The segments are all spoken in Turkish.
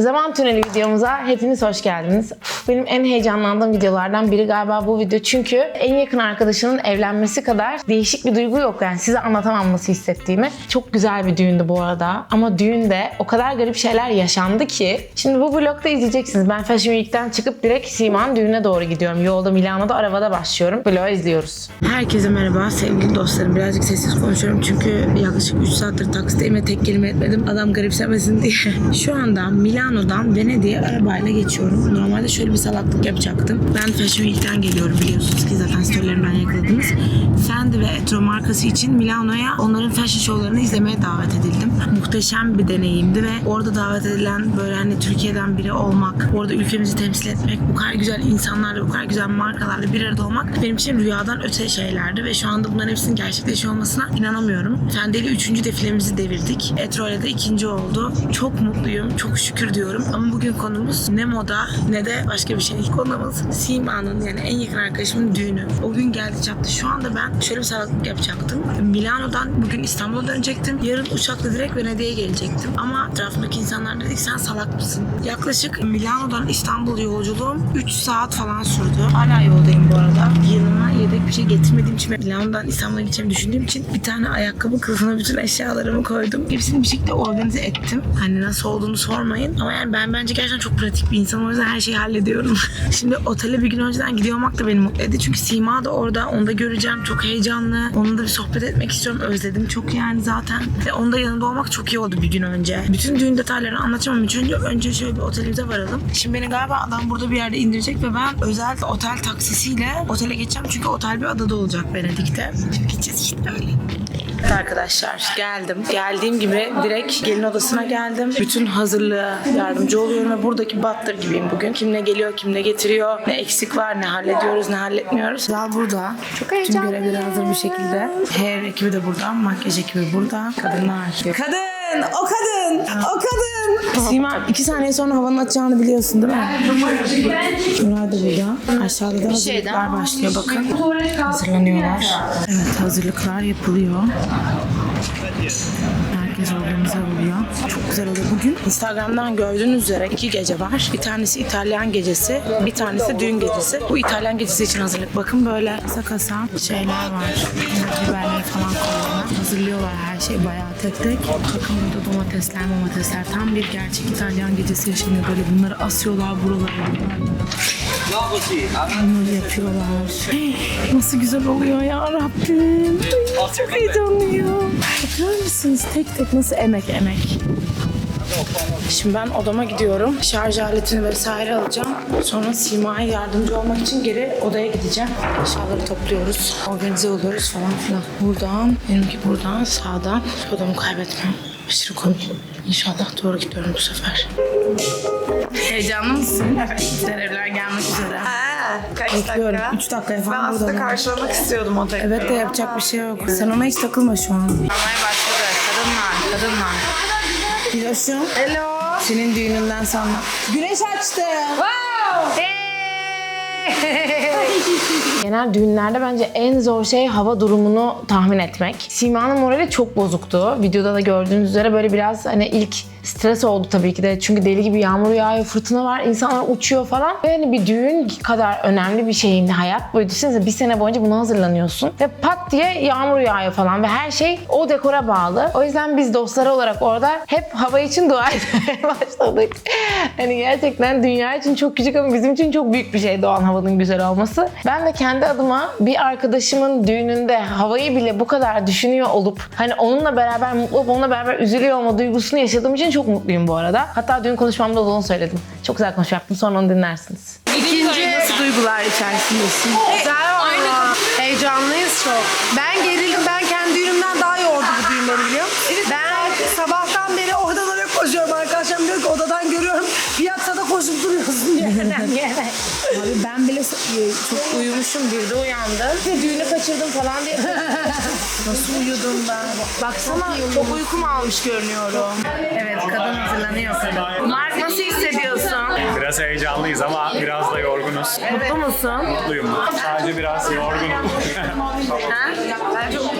Zaman Tüneli videomuza hepiniz hoş geldiniz. Benim en heyecanlandığım videolardan biri galiba bu video. Çünkü en yakın arkadaşının evlenmesi kadar değişik bir duygu yok. Yani size anlatamam nasıl hissettiğimi. Çok güzel bir düğündü bu arada. Ama düğünde o kadar garip şeyler yaşandı ki. Şimdi bu vlogda izleyeceksiniz. Ben Fashion Week'ten çıkıp direkt Sima'nın düğüne doğru gidiyorum. Yolda Milano'da arabada başlıyorum. Vlogu izliyoruz. Herkese merhaba sevgili dostlarım. Birazcık sessiz konuşuyorum çünkü yaklaşık 3 saattir taksideyim ve tek kelime etmedim. Adam garipsemesin diye. Şu anda Milano'dan Venedik'e arabayla geçiyorum. Normalde şöyle bir salaklık yapacaktım. Ben Fashion Week'ten geliyorum biliyorsunuz ki zaten storylerimden yakaladınız. Fendi ve Etro markası için Milano'ya onların fashion show'larını izlemeye davet edildim. Muhteşem bir deneyimdi ve orada davet edilen böyle hani Türkiye'den biri olmak, orada ülkemizi temsil etmek, bu kadar güzel insanlarla, bu kadar güzel markalarla bir arada olmak benim için rüyadan öte şeylerdi ve şu anda bunların hepsinin gerçekleşiyor olmasına inanamıyorum. Fendi ile üçüncü defilemizi devirdik. Etro ile de ikinci oldu. Çok mutluyum, çok şükür diyorum. Ama bugün konumuz ne moda ne de başka bir şey. Konumuz Sima'nın yani en yakın arkadaşımın düğünü. O gün geldi çattı. Şu anda ben şöyle bir salaklık yapacaktım. Milano'dan bugün İstanbul'a dönecektim. Yarın uçakla direkt Venedik'e gelecektim. Ama etrafımdaki insanlar dedi ki sen salak mısın? Yaklaşık Milano'dan İstanbul yolculuğum 3 saat falan sürdü. Hala yoldayım bu arada. Yanıma yedek bir şey getirmediğim için Milano'dan İstanbul'a gideceğimi düşündüğüm için bir tane ayakkabı kılıfına bütün eşyalarımı koydum. Hepsini bir şekilde organize ettim. Hani nasıl olduğunu sormayın. Ama yani ben bence gerçekten çok pratik bir insanım. O yüzden her şeyi hallediyorum. Şimdi otele bir gün önceden gidiyor olmak da beni mutlu etti. Çünkü Sima da orada. Onu da göreceğim. Çok heyecanlı. Onunla bir sohbet etmek istiyorum. Özledim çok yani zaten. Ve onun da yanında olmak çok iyi oldu bir gün önce. Bütün düğün detaylarını anlatacağım ama önce, şöyle bir otelimize varalım. Şimdi beni galiba adam burada bir yerde indirecek ve ben özel otel taksisiyle otele geçeceğim. Çünkü otel bir adada olacak Venedik'te. Gideceğiz işte öyle. Evet arkadaşlar geldim. Geldiğim gibi direkt gelin odasına geldim. Bütün hazırlığa yardımcı oluyorum ve buradaki battır gibiyim bugün. Kim ne geliyor, kim ne getiriyor, ne eksik var, ne hallediyoruz, ne halletmiyoruz. Zal burada. Çok Tüm görevleri hazır bir şekilde. Hair ekibi de burada, makyaj ekibi burada. Kadınlar. Kadın! O kadın! O kadın! Sima iki saniye sonra havanın açacağını biliyorsun değil mi? Murat da burada. Aşağıda da hazırlıklar başlıyor bakın. Hazırlanıyorlar. Evet hazırlıklar yapılıyor. Herkes organize oluyor. Çok güzel oluyor bugün. Instagram'dan gördüğünüz üzere iki gece var. Bir tanesi İtalyan gecesi, bir tanesi düğün gecesi. Bu İtalyan gecesi için hazırlık. Bakın böyle kasa şeyler var. Biberleri falan koyuyorlar. Hazırlıyorlar her şey bayağı tek tek. Bakın burada domatesler, domatesler. Tam bir gerçek İtalyan gecesi yaşanıyor. Böyle bunları asıyorlar buralara. Bunları yapıyorlar. Nasıl güzel oluyor ya Rabbim. Ay, Çok heyecanlıyım. Bakar mısınız tek tek nasıl emek emek. Şimdi ben odama gidiyorum. Şarj aletini vesaire alacağım. Sonra Sima'ya yardımcı olmak için geri odaya gideceğim. Eşyaları topluyoruz. Organize oluyoruz falan filan. Buradan, benimki buradan, sağdan. Odamı kaybetmem. Aşırı komik. İnşallah doğru gidiyorum bu sefer. Heyecanlı mısın? Evet. Görevler gelmek üzere. Ha, kaç Bekliyorum. dakika? 3 dakikaya Ben falan aslında buradayım. karşılamak istiyordum o dakikayı. Evet de yapacak bir şey yok. Sen ona hiç takılma şu an. Almaya başladı. Kadınlar, kadınlar. Diloş'um. Hello. Senin düğününden sonra. Güneş açtı. Genel düğünlerde bence en zor şey hava durumunu tahmin etmek. Sima'nın morali çok bozuktu. Videoda da gördüğünüz üzere böyle biraz hani ilk stres oldu tabii ki de. Çünkü deli gibi yağmur yağıyor, fırtına var, insanlar uçuyor falan. Ve hani bir düğün kadar önemli bir şeyin hayat boyu düşünsenize bir sene boyunca buna hazırlanıyorsun. Ve pat diye yağmur yağıyor falan ve her şey o dekora bağlı. O yüzden biz dostları olarak orada hep hava için dua etmeye başladık. Hani gerçekten dünya için çok küçük ama bizim için çok büyük bir şey doğan havanın güzel olması. Ben de kendi adıma bir arkadaşımın düğününde havayı bile bu kadar düşünüyor olup hani onunla beraber mutlu olup onunla beraber üzülüyor olma duygusunu yaşadığım için çok mutluyum bu arada. Hatta düğün konuşmamda da onu söyledim. Çok güzel konuşma yaptım. Sonra onu dinlersiniz. İkinci Nasıl duygular içerisindesin? güzel valla. Heyecanlıyız çok. Ben gerildim. Ben Abi ben bile çok uyumuşum bir de uyandım. Ve düğünü kaçırdım falan diye. Nasıl uyudum ben? Baksana çok uykum almış görünüyorum. Evet kadın hazırlanıyor kadın. Mark nasıl hissediyorsun? Biraz heyecanlıyız ama biraz da yorgunuz. Mutlu musun? Mutluyum. Sadece biraz yorgunum. Ha?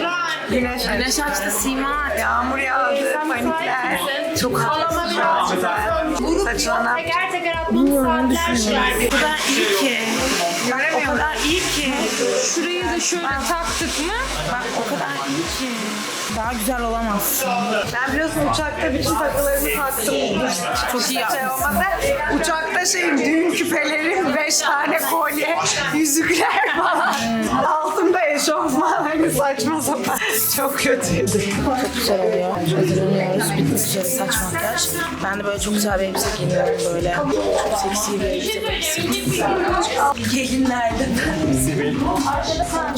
Güneş Güneş açtı Sima. Yağmur yağdı, panikler. Çok haklısın. Saçına Teker teker attığımız saatler sürer. O kadar iyi ki. O kadar iyi ki. Şurayı da şöyle taktık mı? Bak o kadar iyi ki. Daha güzel olamaz. Ben biliyorsun uçakta bütün takılarımı taktım. Çok iyi şey olmadı. Uçakta şeyim düğün küpelerim, beş tane kolye, yüzükler falan. Altımda eşofman hani saçma sapan. Çok kötüydü. güzel oluyor. Hazırlanıyoruz. Bitmek üzere saç makyaj. Ben de böyle çok güzel bir elbise giyiniyorum böyle. Çok seksi bir elbise. Gelinlerden.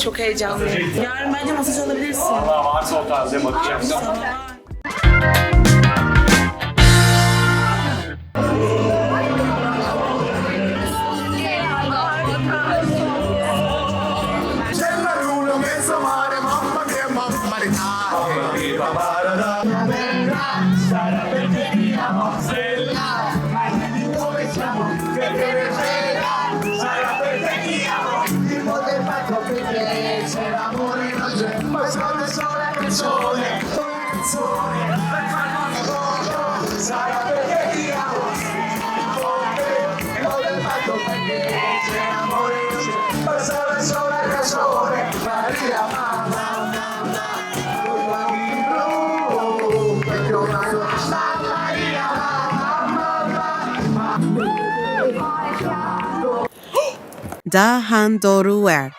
Çok heyecanlıyım. Yarın bence masaj alabilirsin. Valla varsa o tarzda bakacağım. C'è Doruwer.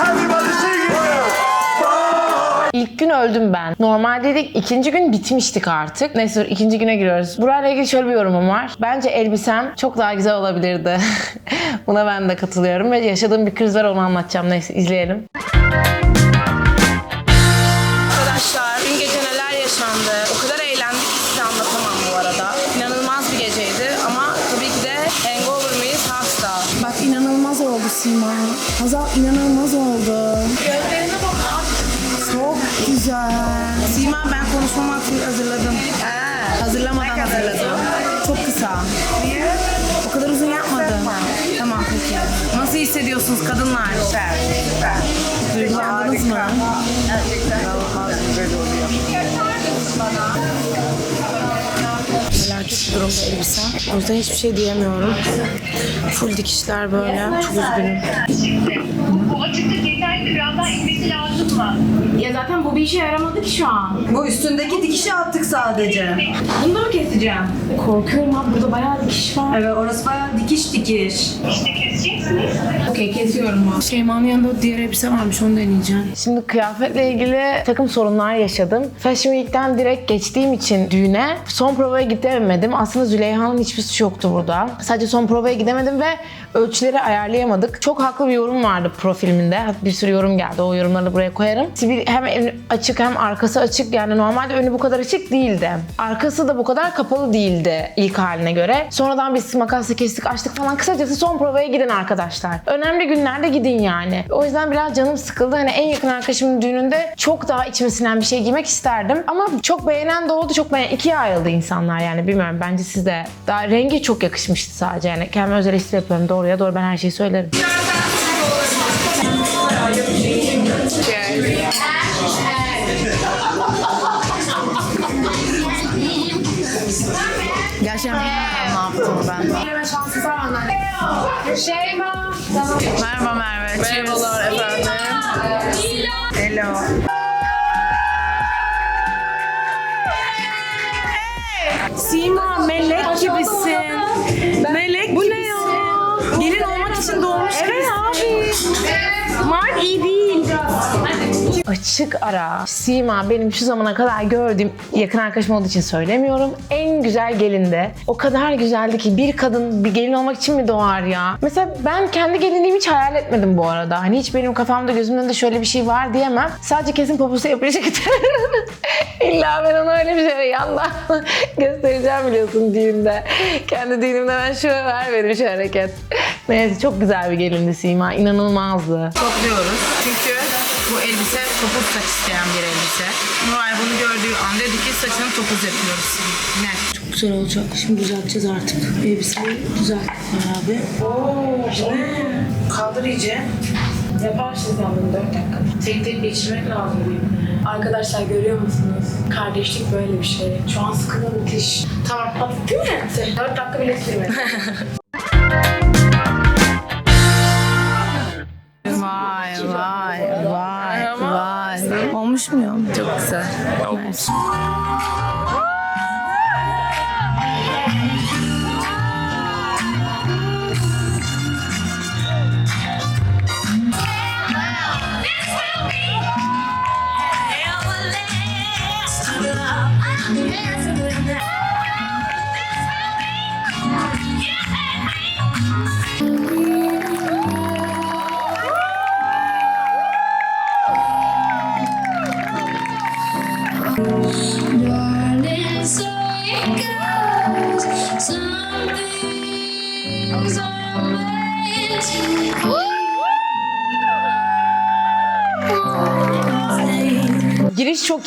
Everybody sing it! İlk gün öldüm ben. Normal dedik ikinci gün bitmiştik artık. Neyse ikinci güne giriyoruz. Burayla ilgili şöyle bir yorumum var. Bence elbisem çok daha güzel olabilirdi. Buna ben de katılıyorum ve yaşadığım bir kriz var onu anlatacağım. Neyse izleyelim. Nasıl hissediyorsunuz kadınlar? Süper, süper. Duygulandınız mı? Gerçekten inanılmaz güzel oluyor. Felaket bir durumda elbisem. O yüzden hiçbir şey diyemiyorum. Full dikişler böyle. Çok üzgünüm. Bu açıklık yeterli biraz daha inmesi lazım mı? Ya zaten bu bir işe yaramadı ki şu an. Bu üstündeki dikişi attık sadece. Bunu da mı keseceğim? Korkuyorum abi burada bayağı dikiş var. Evet orası bayağı dikiş dikiş. İşte keseceksiniz. Okey kesiyorum abi. Şeyma'nın yanında diğer elbise varmış onu deneyeceğim. Şimdi kıyafetle ilgili takım sorunlar yaşadım. Fashion Week'ten direkt geçtiğim için düğüne son provaya gidemedim. Aslında Züleyha'nın hiçbir suçu yoktu burada. Sadece son provaya gidemedim ve ölçüleri ayarlayamadık. Çok haklı bir yorum vardı profiliminde. Bir sürü yorum geldi. O yorumları buraya koyarım. Sivil hem önü açık hem arkası açık. Yani normalde önü bu kadar açık değildi. Arkası da bu kadar kapalı değildi ilk haline göre. Sonradan biz makasla kestik, açtık falan. Kısacası son provaya gidin arkadaşlar. Önemli günlerde gidin yani. O yüzden biraz canım sıkıldı. Hani en yakın arkadaşımın düğününde çok daha içime sinen bir şey giymek isterdim. Ama çok beğenen de oldu. Çok beğenen. ikiye ayrıldı insanlar yani. Bilmiyorum. Bence size daha rengi çok yakışmıştı sadece. Yani kendime özel yapıyorum. Doğruya doğru ben her şeyi söylerim. Gerçekten bilmiyorum ne yaptığımı ben. Şeyma. Merhaba Merve. Merhabalar efendim. Hello. Sima melek gibisin. Melek Bu ne ya? Gelin olmak için doğmuş Evet abi. Mark iyi değil. Açık ara. Sima benim şu zamana kadar gördüğüm yakın arkadaşım olduğu için söylemiyorum. En güzel gelindi. O kadar güzeldi ki bir kadın bir gelin olmak için mi doğar ya? Mesela ben kendi gelinliğimi hiç hayal etmedim bu arada. Hani hiç benim kafamda gözümün önünde şöyle bir şey var diyemem. Sadece kesin poposu yapacaktı. İlla ben ona öyle bir şey yandan göstereceğim biliyorsun düğünde. Kendi düğünümde ben şu var benim şu hareket. Neyse çok güzel bir gelindi Sima. İnanılmazdı. Topluyoruz. Çünkü Bu elbise topuz saç isteyen bir elbise. Nuray bunu gördüğü an dedi ki saçını topuz yapıyoruz. Net. Çok güzel olacak. Şimdi düzelteceğiz artık. Elbiseyi düzelt abi. Kaldır iyice. Yaparsın sen bunu 4 dakika. Tek tek geçirmek lazım birbirine. Arkadaşlar görüyor musunuz? Kardeşlik böyle bir şey. Şu an sıkıntı müthiş. Tamam. Değil mi? 4 dakika bile sürmedi. Vay vay vay vay. Olmuş mu ya? Çok güzel. Mersi.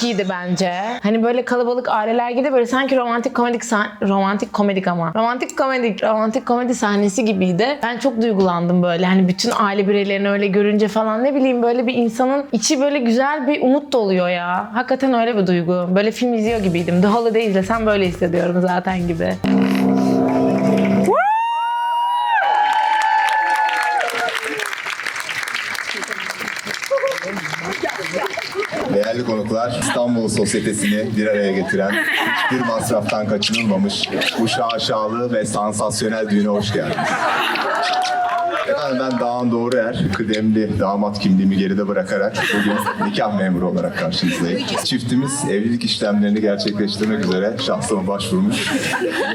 İyiydi bence. Hani böyle kalabalık aileler gibi böyle sanki romantik komedik romantik komedik ama romantik komedik romantik komedi sahnesi gibiydi. Ben çok duygulandım böyle. Hani bütün aile bireylerini öyle görünce falan ne bileyim böyle bir insanın içi böyle güzel bir umut doluyor ya. Hakikaten öyle bir duygu. Böyle film izliyor gibiydim. The Holiday izlesem böyle hissediyorum zaten gibi. Konuklar, İstanbul Sosyetesi'ni bir araya getiren, hiçbir masraftan kaçınılmamış bu şaşalı ve sansasyonel düğüne hoş geldiniz. Efendim ben Dağın Doğru Er, kıdemli damat kimliğimi geride bırakarak bugün nikah memuru olarak karşınızdayım. Çiftimiz evlilik işlemlerini gerçekleştirmek üzere şahsıma başvurmuş.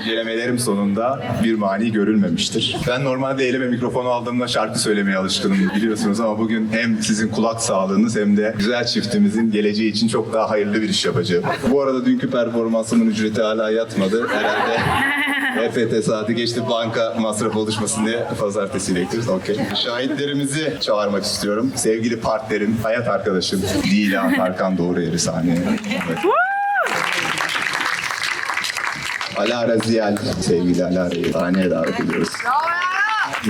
İncelemelerim sonunda bir mani görülmemiştir. Ben normalde elime mikrofonu aldığımda şarkı söylemeye alışkınım biliyorsunuz ama bugün hem sizin kulak sağlığınız hem de güzel çiftimizin geleceği için çok daha hayırlı bir iş yapacağım. Bu arada dünkü performansımın ücreti hala yatmadı. Herhalde EFT saati geçti banka masraf oluşmasın diye pazartesi bekliyoruz. Okey. Şahitlerimizi çağırmak istiyorum. Sevgili partnerim, hayat arkadaşım Dila Tarkan Doğru Yeri sahneye. Evet. Alara Ziyal, sevgili Alara'yı sahneye davet ediyoruz.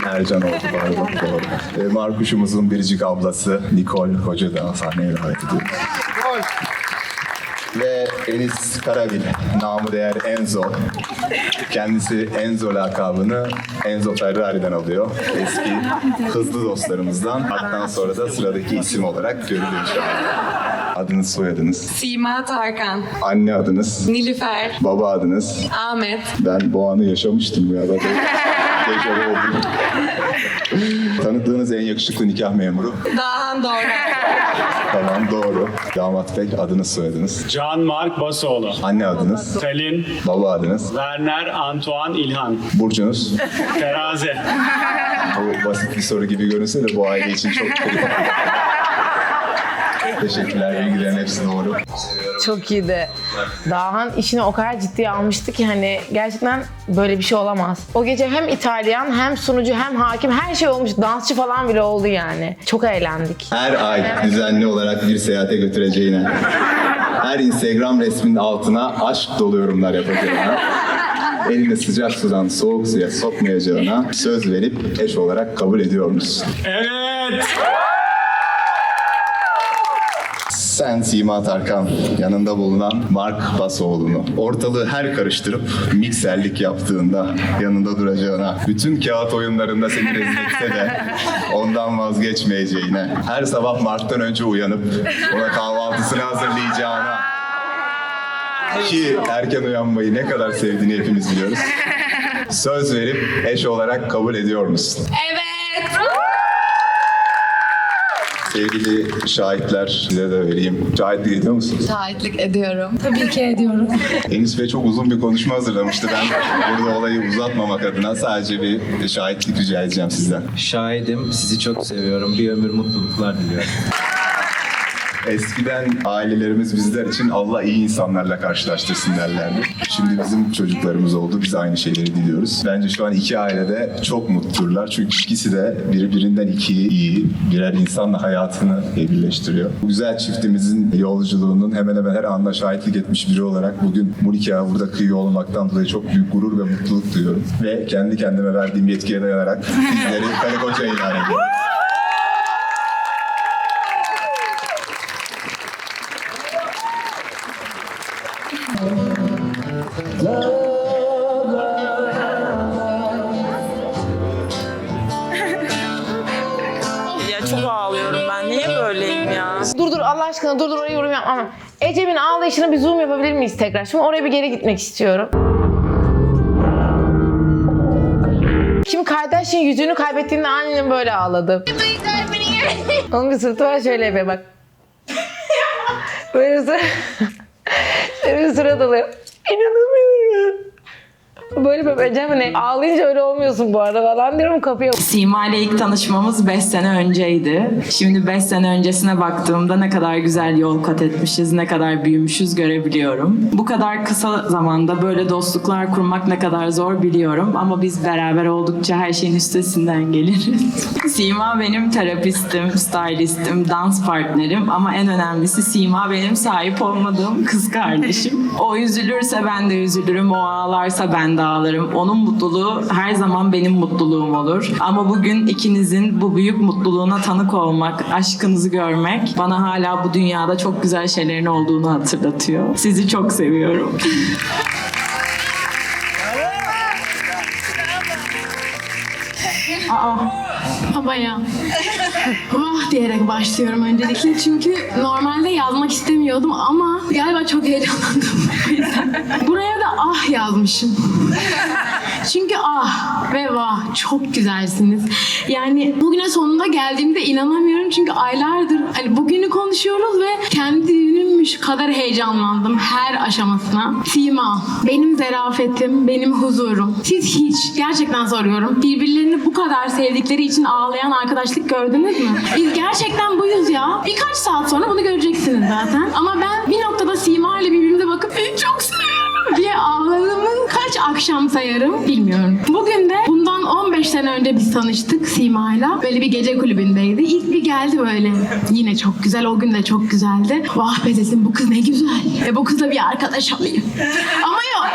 Ercan oldu pardon doğru. E, Markuş'umuzun biricik ablası Nikol Hoca da sahneye davet ediyoruz. Ve Enis Karagil, namı değer Enzo. Kendisi Enzo lakabını Enzo Ferrari'den alıyor. Eski hızlı dostlarımızdan. Hatta sonra da sıradaki isim olarak görülüyor şu an. Adınız, soyadınız, Sima Tarkan, anne adınız, Nilüfer, baba adınız. Ahmet, Ben bu anı yaşamıştım ya. Dejavu oldu. Tanıdığınız en yakışıklı nikah memuru. Dağhan Doğru, Tamam doğru. Damat Bey adınız soyadınız. Can Mark Basoğlu. Anne adınız. Selin, Baba adınız. Werner Antoine İlhan. Burcunuz. Terazi. Bu basit bir soru gibi görünse de bu aile için çok kritik. Teşekkürler. Bilgilerin hepsi doğru. Çok iyiydi. Dahan işini o kadar ciddiye almıştı ki hani gerçekten böyle bir şey olamaz. O gece hem İtalyan hem sunucu hem hakim her şey olmuş. Dansçı falan bile oldu yani. Çok eğlendik. Her ay düzenli olarak bir seyahate götüreceğine, her Instagram resminin altına aşk dolu yorumlar yapacağına, elini sıcak sudan soğuk suya sokmayacağına söz verip eş olarak kabul ediyor musun? Evet. Sen Sima Tarkan, yanında bulunan Mark Basoğlu'nu ortalığı her karıştırıp mikserlik yaptığında yanında duracağına, bütün kağıt oyunlarında seni rezil etse de ondan vazgeçmeyeceğine, her sabah Mark'tan önce uyanıp ona kahvaltısını hazırlayacağına, ki erken uyanmayı ne kadar sevdiğini hepimiz biliyoruz. Söz verip eş olarak kabul ediyor musun? Evet. Sevgili şahitler size de vereyim. Şahitlik ediyor musunuz? Şahitlik ediyorum. Tabii ki ediyorum. Enis Bey çok uzun bir konuşma hazırlamıştı. Ben burada olayı uzatmamak adına sadece bir şahitlik rica edeceğim sizden. Şahidim. Sizi çok seviyorum. Bir ömür mutluluklar diliyorum. Eskiden ailelerimiz bizler için Allah iyi insanlarla karşılaştırsın derlerdi. Şimdi bizim çocuklarımız oldu. Biz aynı şeyleri diliyoruz. Bence şu an iki ailede çok mutlular. Çünkü ikisi de birbirinden iki iyi. Birer insanla hayatını birleştiriyor. Bu güzel çiftimizin yolculuğunun hemen hemen her anına şahitlik etmiş biri olarak bugün bu nikahı burada kıyıyor olmaktan dolayı çok büyük gurur ve mutluluk duyuyorum. Ve kendi kendime verdiğim yetkiye dayanarak bizleri karı koca ilan ediyorum. Ağlayışını bir zoom yapabilir miyiz tekrar? Şimdi oraya bir geri gitmek istiyorum. Şimdi kardeşin yüzüğünü kaybettiğinde annem böyle ağladı. Onun bir sırtı var şöyle yapıyor bak. Böyle sıra... Böyle sıra dalıyor. Böyle böyle Ecem hani ağlayınca öyle olmuyorsun bu arada falan diyorum kapıya. Sima ile ilk tanışmamız 5 sene önceydi. Şimdi 5 sene öncesine baktığımda ne kadar güzel yol kat etmişiz, ne kadar büyümüşüz görebiliyorum. Bu kadar kısa zamanda böyle dostluklar kurmak ne kadar zor biliyorum ama biz beraber oldukça her şeyin üstesinden geliriz. Sima benim terapistim, stylistim, dans partnerim ama en önemlisi Sima benim sahip olmadığım kız kardeşim. O üzülürse ben de üzülürüm, o ağlarsa ben de ağlarım. Onun mutluluğu her zaman benim mutluluğum olur. Ama bugün ikinizin bu büyük mutluluğuna tanık olmak, aşkınızı görmek bana hala bu dünyada çok güzel şeylerin olduğunu hatırlatıyor. Sizi çok seviyorum. Babaya. Vah diyerek başlıyorum öncelikle. Çünkü normalde yazmak istemiyordum ama galiba çok heyecanlandım. Buraya da ah yazmışım. Çünkü ah ve vah çok güzelsiniz. Yani bugüne sonunda geldiğimde inanamıyorum çünkü aylardır hani bugünü konuşuyoruz ve kendi düğünümmüş kadar heyecanlandım her aşamasına. Sima, benim zarafetim, benim huzurum. Siz hiç, gerçekten soruyorum, birbirlerini bu kadar sevdikleri için ağlayan arkadaşlık gördünüz mü? Biz gerçekten buyuz ya. Birkaç saat sonra bunu göreceksiniz zaten. Ama ben bir noktada Sima ile birbirimize bakıp seni çok seviyorum akşam sayarım bilmiyorum. Bugün de bundan 15 sene önce biz tanıştık Sima'yla. Böyle bir gece kulübündeydi. İlk bir geldi böyle. Yine çok güzel. O gün de çok güzeldi. Vah be dedim bu kız ne güzel. E bu kızla bir arkadaş olayım. Ama yok.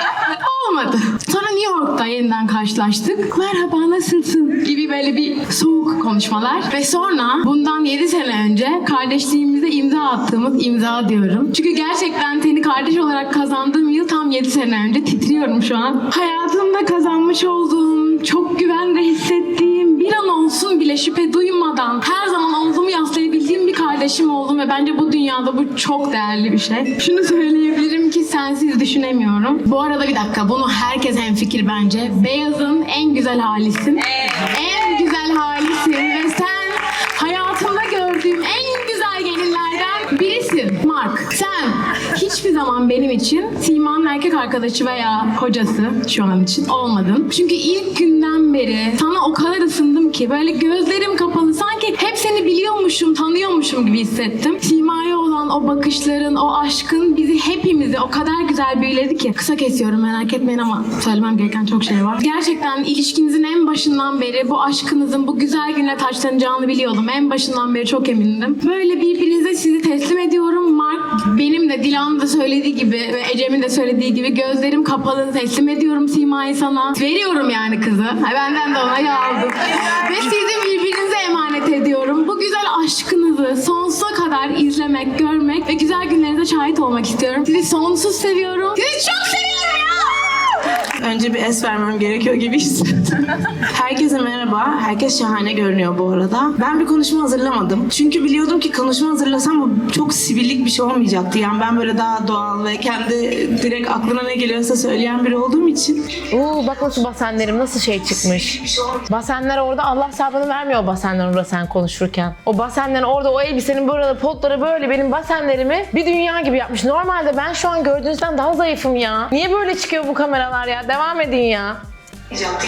Olmadı. Sonra New York'ta yeniden karşılaştık. Merhaba nasılsın? Gibi böyle bir soğuk konuşmalar. Ve sonra bundan 7 sene önce kardeşliğimize imza attığımız imza diyorum. Çünkü gerçekten seni kardeş olarak kazandığım yıl tam 7 sene önce titriyorum şu an. Hayatımda kazanmış olduğum, çok güvende hissettiğim, bir an olsun bile şüphe duymadan her zaman omzumu yaslayabildiğim bir kardeşim oldum ve bence bu dünyada bu çok değerli bir şey. Şunu söyleyebilirim ki sensiz düşünemiyorum. Bu arada bir dakika bunu herkes hemfikir bence. Beyazın en güzel halisin. En güzel halisin ve sen hayatımda gördüğüm en güzel gelinlerden birisin. Mark sen hiçbir zaman benim için Sima'nın erkek arkadaşı veya kocası şu an için olmadın. Çünkü ilk günden beri sana o kadar ısındım ki böyle gözlerim kapalı sanki hep seni biliyormuşum, tanıyormuşum gibi hissettim. Sima'ya olan o bakışların, o aşkın bizi hepimizi o kadar güzel büyüledi ki. Kısa kesiyorum merak etmeyin ama söylemem gereken çok şey var. Gerçekten ilişkinizin en başından beri bu aşkınızın bu güzel güne taçlanacağını biliyordum. En başından beri çok emindim. Böyle birbirinize sizi teslim ediyorum. Mark benim de Dilan'ın da söylediği gibi ve Ecem'in de söylediği gibi gözlerim kapalı teslim ediyorum Sima'yı sana. Veriyorum yani kızı. Benden de onayı aldım. ve sizi birbirinize emanet ediyorum. Bu güzel aşkınızı sonsuza kadar izlemek, görmek ve güzel günlerinize şahit olmak istiyorum. Sizi sonsuz seviyorum. Sizi çok! Önce bir es vermem gerekiyor gibi hissettim. Herkese merhaba. Herkes şahane görünüyor bu arada. Ben bir konuşma hazırlamadım. Çünkü biliyordum ki konuşma hazırlasam bu çok sivillik bir şey olmayacaktı. Yani ben böyle daha doğal ve kendi direkt aklına ne geliyorsa söyleyen biri olduğum için Oo bak nasıl basenlerim nasıl şey çıkmış. Basenler orada Allah sabrını vermiyor basenler orada sen konuşurken. O basenlerin orada o elbisenin burada potları böyle benim basenlerimi bir dünya gibi yapmış. Normalde ben şu an gördüğünüzden daha zayıfım ya. Niye böyle çıkıyor bu kameralar ya? Devam edin ya.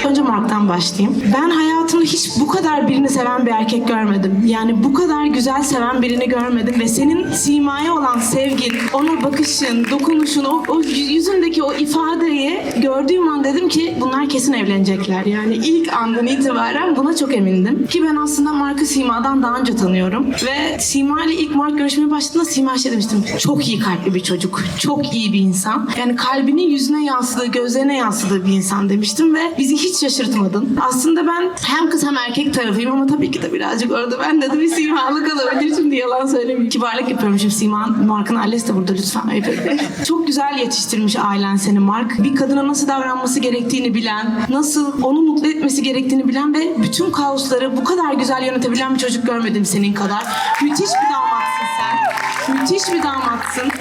Önce Mark'tan başlayayım. Ben hayatımda hiç bu kadar birini seven bir erkek görmedim. Yani bu kadar güzel seven birini görmedim ve senin simaya olan sevgin, ona bakışın, dokunuşun, o, o yüzündeki o ifadeyi gördüğüm an dedim ki bunlar kesin evlenecekler. Yani ilk andan itibaren buna çok emindim. Ki ben aslında Mark'ı Sima'dan daha önce tanıyorum. Ve Sima ile ilk Mark görüşmeye başladığında Sima şey demiştim. Çok iyi kalpli bir çocuk. Çok iyi bir insan. Yani kalbinin yüzüne yansıdığı, gözlerine yansıdığı bir insan demiştim ve bizi hiç şaşırtmadın. Aslında ben hem kız hem erkek tarafıyım ama tabii ki de birazcık orada ben de bir Sima'lık olabilir. Şimdi yalan söylemeyeyim. Kibarlık yapıyorum şimdi Sima. Mark'ın ailesi de burada lütfen. Çok güzel yetiştirmiş ailen seni Mark. Bir kadına nasıl davranması gerektiğini bilen, nasıl onu mutlu etmesi gerektiğini bilen ve bütün kaosları bu kadar güzel yönetebilen bir çocuk görmedim senin kadar. Müthiş bir damatsın sen. Müthiş bir damatsın.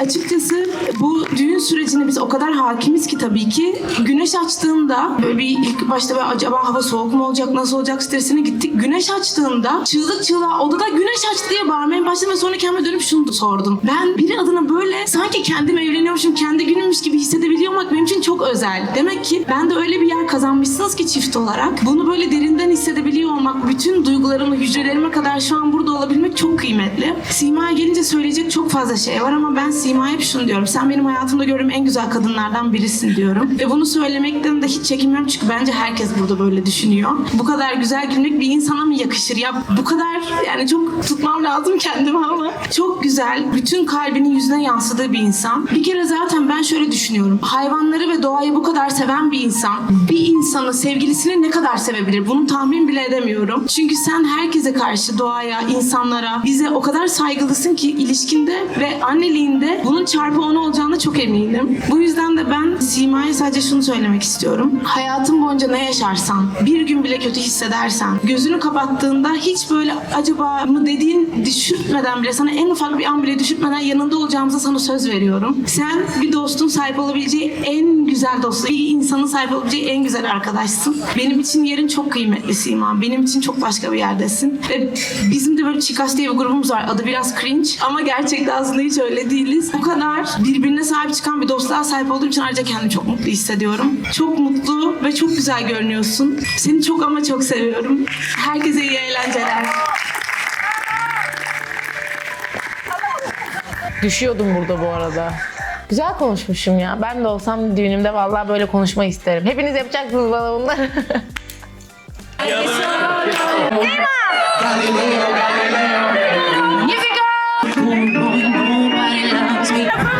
Açıkçası bu düğün sürecine biz o kadar hakimiz ki tabii ki güneş açtığında böyle bir ilk başta böyle acaba hava soğuk mu olacak nasıl olacak stresine gittik. Güneş açtığında çığlık çığlığa odada güneş açtı diye bağırmaya başladım ve sonra kendime dönüp şunu sordum. Ben biri adına böyle sanki kendim evleniyormuşum kendi günümmüş gibi hissedebiliyor olmak benim için çok özel. Demek ki ben de öyle bir yer kazanmışsınız ki çift olarak. Bunu böyle derinden hissedebiliyor olmak, bütün duygularımla, hücrelerime kadar şu an burada olabilmek çok kıymetli. Sima'ya gelince söyleyecek çok fazla şey var ama ben Sima'ya hep şunu diyorum. Sen benim hayatımda gördüğüm en güzel kadınlardan birisin diyorum. Ve bunu söylemekten de hiç çekinmiyorum çünkü bence herkes burada böyle düşünüyor. Bu kadar güzel gülmek bir insana mı yakışır? Ya bu kadar yani çok tutmam lazım kendimi ama çok güzel. Bütün kalbinin yüzüne yansıdığı bir insan. Bir kere zaten ben şöyle düşünüyorum. Hayvanları ve doğayı bu kadar seven bir insan bir insanı sevgilisini ne kadar sevebilir? Bunu tahmin bile edemiyorum. Çünkü sen herkese karşı doğaya, insanlara, bize o kadar saygılısın ki ilişkinde ve anneliğinde bunun çarpı 10 olacağına çok eminim. Bu yüzden de ben Sima'ya sadece şunu söylemek istiyorum. Hayatın boyunca ne yaşarsan, bir gün bile kötü hissedersen, gözünü kapattığında hiç böyle acaba mı dediğin düşürtmeden bile sana en ufak bir an bile düşürtmeden yanında olacağımıza sana söz veriyorum. Sen bir dostun sahip olabileceği en güzel dostu, bir insanın sahip olabileceği en güzel arkadaşsın. Benim için yerin çok kıymetli Sima. Benim için çok başka bir yerdesin. Ve bizim de böyle Chikas diye bir grubumuz var. Adı biraz cringe ama gerçekten aslında hiç öyle değiliz. Bu kadar birbirine sahip çıkan bir dostluğa sahip olduğum için ayrıca kendimi çok mutlu hissediyorum. Çok mutlu ve çok güzel görünüyorsun. Seni çok ama çok seviyorum. Herkese iyi eğlenceler. Düşüyordum burada bu arada. Güzel konuşmuşum ya. Ben de olsam düğünümde vallahi böyle konuşmayı isterim. Hepiniz yapacaksınız bana bunları.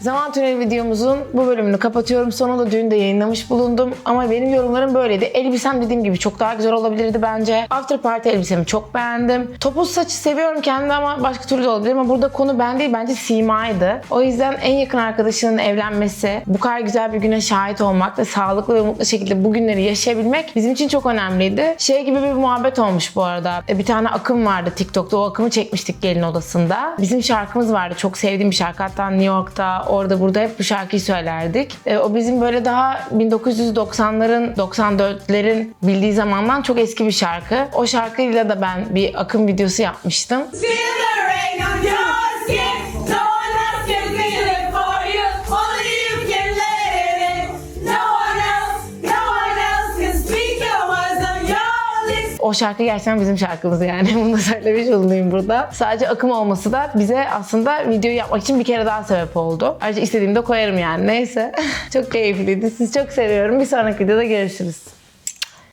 Zaman Tüneli videomuzun bu bölümünü kapatıyorum. Sonunda düğünde yayınlamış bulundum. Ama benim yorumlarım böyleydi. Elbisem dediğim gibi çok daha güzel olabilirdi bence. After Party elbisemi çok beğendim. Topuz saçı seviyorum kendimi ama başka türlü de olabilir. Ama burada konu ben değil bence Sima'ydı. O yüzden en yakın arkadaşının evlenmesi, bu kadar güzel bir güne şahit olmak ve sağlıklı ve mutlu şekilde bu günleri yaşayabilmek bizim için çok önemliydi. Şey gibi bir muhabbet olmuş bu arada. E, Bir tane akım vardı TikTok'ta. O akımı çekmiştik gelin odasında. Bizim şarkımız vardı. Çok sevdiğim bir şarkı. Hatta New York'ta orada burada hep bu şarkıyı söylerdik. E, o bizim böyle daha 1990'ların 94'lerin bildiği zamandan çok eski bir şarkı. O şarkıyla da ben bir akım videosu yapmıştım. O şarkı gerçekten bizim şarkımız yani. Bunu da söylemiş bulunayım burada. Sadece akım olması da bize aslında videoyu yapmak için bir kere daha sebep oldu. Ayrıca istediğimde koyarım yani. Neyse. çok keyifliydi. Sizi çok seviyorum. Bir sonraki videoda görüşürüz.